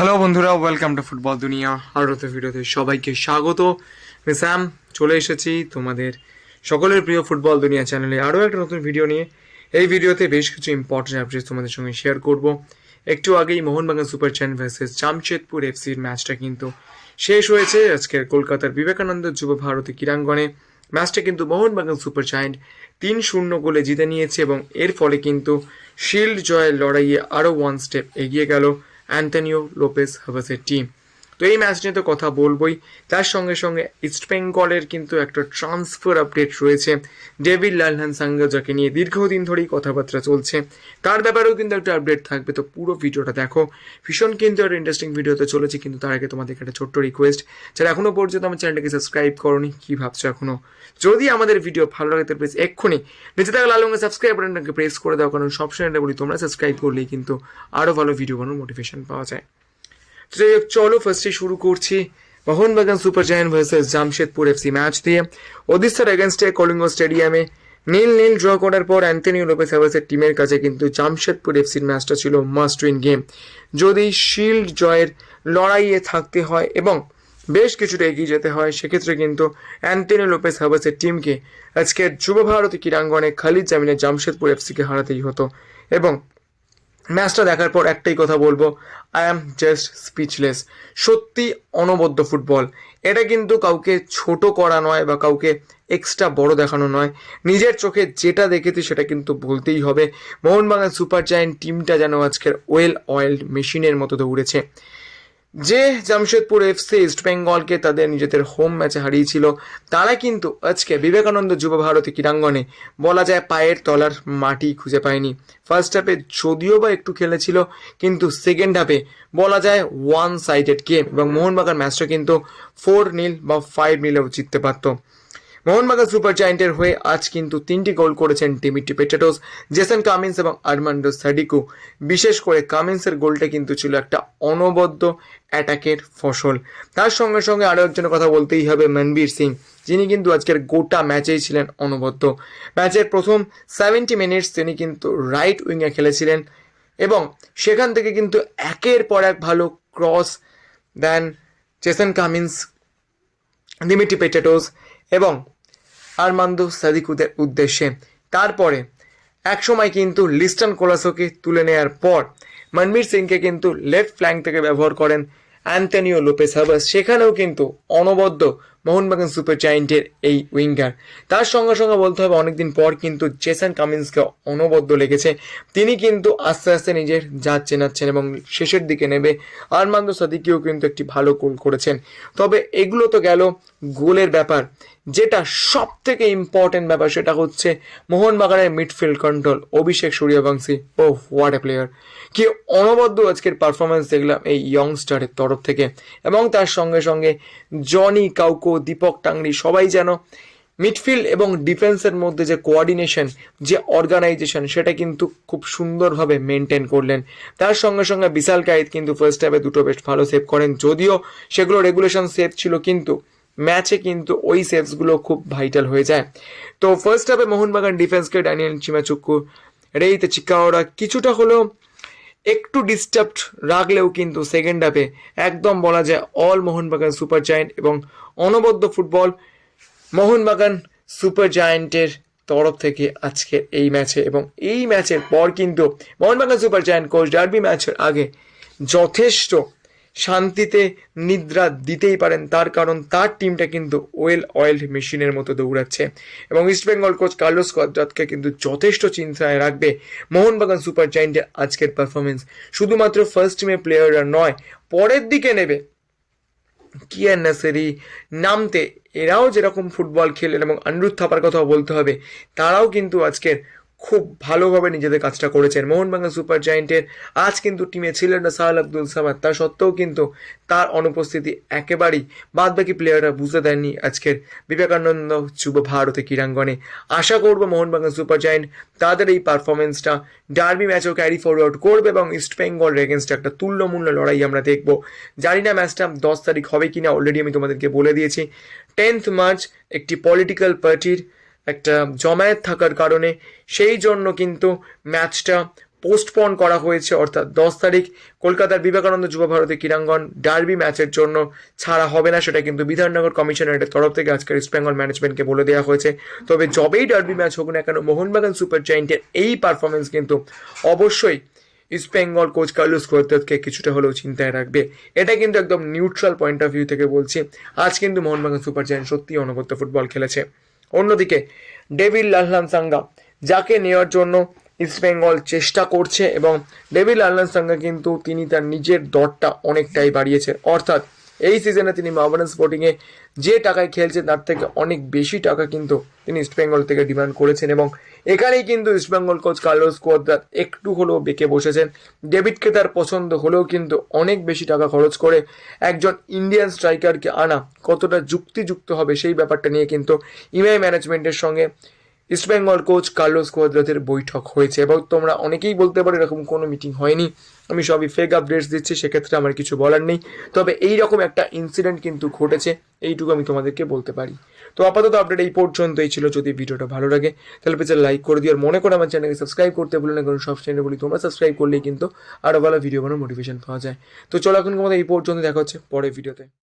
Hello বন্ধুরা welcome to football দুনিয়া আরও তো ভিডিওতে সবাইকে স্বাগত। আমি স্যাম, চলে এসেছি তোমাদের সকলের প্রিয় ফুটবল দুনিয়া চ্যানেলে আরও একটা নতুন ভিডিও নিয়ে। এই ভিডিওতে বেশ কিছু ইম্পর্টেন্ট আপডেটস তোমাদের সঙ্গে শেয়ার করব। একটু আগেই মোহনবাগান সুপার চ্যান ভার্সেস জামশেদপুর এফসির ম্যাচটা কিন্তু শেষ হয়েছে। আজকের কলকাতার বিবেকানন্দ যুব ভারতী ক্রীড়াঙ্গনে। ম্যাচটা কিন্তু মোহনবাগান সুপার জায়ান্ট তিন শূন্য গোলে জিতে নিয়েছে এবং এর ফলে কিন্তু শিল্ড জয়ের লড়াইয়ে আরও ওয়ান স্টেপ এগিয়ে গেল। অ্যান্টনিও লোপেস হাভাসের টিম তো এই ম্যাচ নিয়ে তো কথা বলবোই। তার সঙ্গে সঙ্গে ইস্ট বেঙ্গলের কিন্তু একটা ট্রান্সফার আপডেট রয়েছে। ডেভিড লালহান সাঙ্গা যাকে নিয়ে দীর্ঘদিন ধরেই কথাবার্তা চলছে, তার ব্যাপারেও কিন্তু একটা আপডেট থাকবে। তো পুরো ভিডিওটা দেখো। ভীষণ কিন্তু একটা ইন্টারেস্টিং ভিডিওতে চলেছে, কিন্তু তার আগে তোমাদের একটা ছোট্ট রিকোয়েস্ট যারা এখনও পর্যন্ত আমার চ্যানেলটাকে সাবস্ক্রাইব করনি, কি ভাবছ এখনও? যদি আমাদের ভিডিও ভালো লাগে, তাহলে প্লিজ এক্ষুনি নিচে থাকা লাল রঙের সাবস্ক্রাইব বাটনটাকে প্রেস করে দাও, কারণ সবসময় এটা বলি, তোমরা সাবস্ক্রাইব করলেই কিন্তু আরও ভালো ভিডিও বানানোর মোটিভেশন পাওয়া যায়। চলো ফার্স্টে শুরু করছি। Mohun Bagan super giant versus Jamshedpur FC match দিয়ে। ওদিশার এগেনস্টে কলিঙ্গ স্টেডিয়ামে নীল নীল ড্র করার পর অ্যান্টনিও লোপেস হাভাসের টিমের কাছে কিন্তু জামশেদপুর এফসির ম্যাচটা ছিল মাস্ট উইন গেম যদি শিল্ড জয়ের লড়াইয়ে থাকতে হয় এবং বেশ কিছুটা এগিয়ে যেতে হয়, সেক্ষেত্রে কিন্তু অ্যান্টনি লোপেস হাভাসের টিমকে আজকের যুব ভারতী ক্রীড়াঙ্গনে খালিদ জামিনে জামশেদপুর এফসিকে হারাতেই হতো। এবং ম্যাচটা দেখার পর একটাই কথা বলব আই অ্যাম জাস্ট স্পিচলেস সত্যি অনবদ্য ফুটবল। এটা কিন্তু কাউকে ছোট করা নয় বা কাউকে এক্সট্রা বড় দেখানো নয়। নিজের চোখে যেটা দেখেছি সেটা কিন্তু বলতেই হবে। মোহনবাগান সুপার জায়েন্ট টিমটা যেন আজকের ওয়েল অয়েলড মেশিনের মতো দৌড়েছে। যে জামশেদপুর এফসি ইস্ট বেঙ্গলকে তাদের নিজেদের হোম ম্যাচে হারিয়েছিল, তারা কিন্তু আজকে বিবেকানন্দ যুব ভারতী ক্রীড়াঙ্গনে বলা যায় পায়ের তলার মাটি খুঁজে পায়নি। ফার্স্ট হাফে যদিও বা একটু খেলেছিল, কিন্তু সেকেন্ড হাফে বলা যায় ওয়ান সাইডেড গেম এবং মোহনবাগান ম্যাচটা কিন্তু ফোর নীল বা ফাইভ নীলেও জিততে পারতো। মোহনবাগান সুপার জায়েন্টের হয়ে আজ কিন্তু তিনটি গোল করেছেন টিমিটি পেটাটোস, জেসন কামিন্স এবং আর্মান্ডো সাডিকু। বিশেষ করে কামিন্সের গোলটা কিন্তু ছিল একটা অনবদ্য অ্যাটাকের ফসল। তার সঙ্গে সঙ্গে আরও একজনের কথা বলতেই হবে, মনবীর সিং। যিনি কিন্তু আজকের গোটা ম্যাচেই ছিলেন অনবদ্য। ম্যাচের প্রথম সেভেন্টি মিনিটস তিনি কিন্তু রাইট উইংয়ে খেলেছিলেন এবং সেখান থেকে কিন্তু একের পর এক ভালো ক্রস দেন জেসন কামিন্স দিমিটি পেটেটোস এবং আরমান্দো সাদিকুদের উদ্দেশ্যে। তারপরে, একসময় কিন্তু লিস্টন কোলাসোকে তুলে নেওয়ার পর মনবীর সিংকে কিন্তু লেফট ফ্ল্যাঙ্ক থেকে ব্যবহার করেন অ্যান্টনিও লোপেস হাবাস সেখানেও কিন্তু অনবদ্য মোহনবাগান সুপার জায়েন্টের এই উইঙ্গার। তার সঙ্গে সঙ্গে বলতে হবে, অনেকদিন পর কিন্তু জেসন কামিন্সকে অনবদ্য লেগেছে। তিনি কিন্তু আস্তে আস্তে নিজের জাত চেনাচ্ছেন এবং শেষের দিকে নেবে। আরমান্দ সাদিকিও কিন্তু একটি ভালো গোল করেছেন। তবে এগুলো তো গেল গোলের ব্যাপার। যেটা সব থেকে ইম্পর্টেন্ট ব্যাপার সেটা হচ্ছে মোহনবাগানের মিডফিল্ড কন্ট্রোল, অভিষেক সূর্যবংশী ও হোয়াট এ প্লেয়ার কি অনবদ্য আজকের পারফরমেন্স দেখলাম এই ইয়ংস্টারের তরফ থেকে। এবং তার সঙ্গে সঙ্গে জনি কাউকো দীপক টাংরি সবাই যেন মিডফিল্ড এবং ডিফেন্সের মধ্যে যে কোঅর্ডিনেশন যে অর্গানাইজেশন সেটা কিন্তু খুব সুন্দরভাবে মেনটেন করলেন। তার সঙ্গে সঙ্গে বিশাল কায়েত কিন্তু ফার্স্ট হাফে দুটো বেশ ভালো সেভ করেন। যদিও সেগুলো রেগুলেশন সেভ ছিল, কিন্তু ম্যাচে কিন্তু ওই সেভসগুলো খুব ভাইটাল হয়ে যায়। তো ফার্স্ট হাফে মোহনবাগান ডিফেন্সকে ড্যানিয়েল চিমাচুক্কু রেইতে চিকাওরা কিছুটা হলেও একটু ডিস্টার্বড রাখলেও কিন্তু সেকেন্ড হাফে একদম বলা যায় অল মোহনবাগান সুপার জায়েন্ট এবং অনবদ্য ফুটবল। মোহনবাগান সুপার জায়েন্টের তরফ থেকে আজকের এই ম্যাচে এবং এই ম্যাচের পর কিন্তু Mohun Bagan super giant coach derby ম্যাচের আগে যথেষ্ট শান্তিতে নিদ্রা দিতেই পারেন। তার কারণ তার টিমটা কিন্তু ওয়েল অয়েল মেশিনের মতো দৌড়াচ্ছে এবং ইস্টবেঙ্গল কোচ কার্লোস কদ্রাতকে কিন্তু যথেষ্ট চিন্তায় রাখবে মোহনবাগান সুপার জায়েন্টের আজকের পারফরমেন্স শুধুমাত্র ফার্স্ট টিমের প্লেয়াররা নয়, পরের দিকে নেবে কিয়ান নাসেরি নামতে এরাও যেরকম ফুটবল খেলেন এবং অনিরুদ্ধ থাপার কথাও বলতে হবে, তারাও কিন্তু আজকের খুব ভালোভাবে নিজেদের কাজটা করেছেন। মোহনবাগান সুপার জায়েন্টের আজ কিন্তু টিমে ছিলেন না সাহাল আব্দুল সামাদ। তা সত্ত্বেও কিন্তু তার অনুপস্থিতি একেবারেই বাদবাকি প্লেয়াররা বুঝতে দেননি আজকের বিবেকানন্দ যুব ভারতে ক্রীড়াঙ্গনে। আশা করব মোহনবাগান সুপার জায়েন্ট তাদের এই পারফরমেন্সটা ডার্বি ম্যাচও ক্যারি ফরওয়ার্ড করবে এবং ইস্ট বেঙ্গল এগেনস্ট একটা তুল্যমূল্য লড়াই আমরা দেখব। জানি না ম্যাচটা দশ তারিখ হবে কি না অলরেডি আমি তোমাদেরকে বলে দিয়েছি। টেন্থ মার্চ একটি পলিটিক্যাল পার্টির একটা জমায়েত থাকার কারণে সেই জন্য কিন্তু ম্যাচটা পোস্টপন করা হয়েছে। অর্থাৎ দশ তারিখ কলকাতার বিবেকানন্দ যুব ভারতী ক্রীড়াঙ্গন ডার্বি ম্যাচের জন্য ছাড়া হবে না, সেটা কিন্তু বিধাননগর কমিশনারেটের তরফ থেকে আজকের ইস্ট বেঙ্গল ম্যানেজমেন্টকে বলে দেওয়া হয়েছে। তবে যবেই ডার্বি ম্যাচ হোক না কেন, মোহনবাগান সুপার জায়েন্টের এই পারফরমেন্স কিন্তু অবশ্যই ইস্ট বেঙ্গল কোচ কার্লুস কোয়াদ্রাতকে কিছুটা হলেও চিন্তায় রাখবে। এটা কিন্তু একদম নিউট্রাল পয়েন্ট অফ ভিউ থেকে বলছি। আজ কিন্তু মোহনবাগান সুপার জায়েন্ট সত্যি অনবদ্য ফুটবল খেলেছে। অন্যদিকে, ডেভিড লালহান সাঙ্গা যাকে নেওয়ার জন্য ইস্টবেঙ্গল চেষ্টা করছে এবং ডেভিড লালহান সাঙ্গা কিন্তু তিনি তার নিজের দরটা অনেকটাই বাড়িয়েছে। অর্থাৎ এই সিজনে তিনি মোহামেডান স্পোর্টিংয়ে যে টাকায় খেলছেন, তার থেকে অনেক বেশি টাকা কিন্তু তিনি ইস্ট বেঙ্গল থেকে ডিমান্ড করেছেন এবং এখানেই কিন্তু East Bengal coach Carlos Cuadrat একটু হলেও বেঁকে বসেছেন। ডেভিডকে তার পছন্দ হলেও কিন্তু অনেক বেশি টাকা খরচ করে একজন ইন্ডিয়ান স্ট্রাইকারকে আনা কতটা যুক্তিযুক্ত হবে সেই ব্যাপারটা নিয়ে কিন্তু ইমআই ম্যানেজমেন্টের সঙ্গে ইস্টবেঙ্গল কোচ কার্লোস কোয়াদ্রাতের বৈঠক হয়েছে এবং তোমরা অনেকেই বলতে পারো এরকম কোনো মিটিং হয়নি। আমি সবই ফেক আপডেটস দিচ্ছি, সেক্ষেত্রে আমার কিছু বলার নেই। তবে এই রকম একটা ইনসিডেন্ট কিন্তু ঘটেছে, এইটুকু আমি তোমাদেরকে বলতে পারি। তো আপাতত আপডেট এই পর্যন্তই ছিল। যদি ভিডিওটা ভালো লাগে, তাহলে পেজে লাইক করে দিও। আর মনে করে আমার চ্যানেলকে সাবস্ক্রাইব করতে ভুলো না, কারণ সব চ্যানেল বলি, তোমরা সাবস্ক্রাইব করলেই কিন্তু আরও ভালো ভিডিও বানানোর মোটিভেশন পাওয়া যায়। তো চলো এখন তোমাদের এই পর্যন্ত দেখা হচ্ছে পরের ভিডিওতে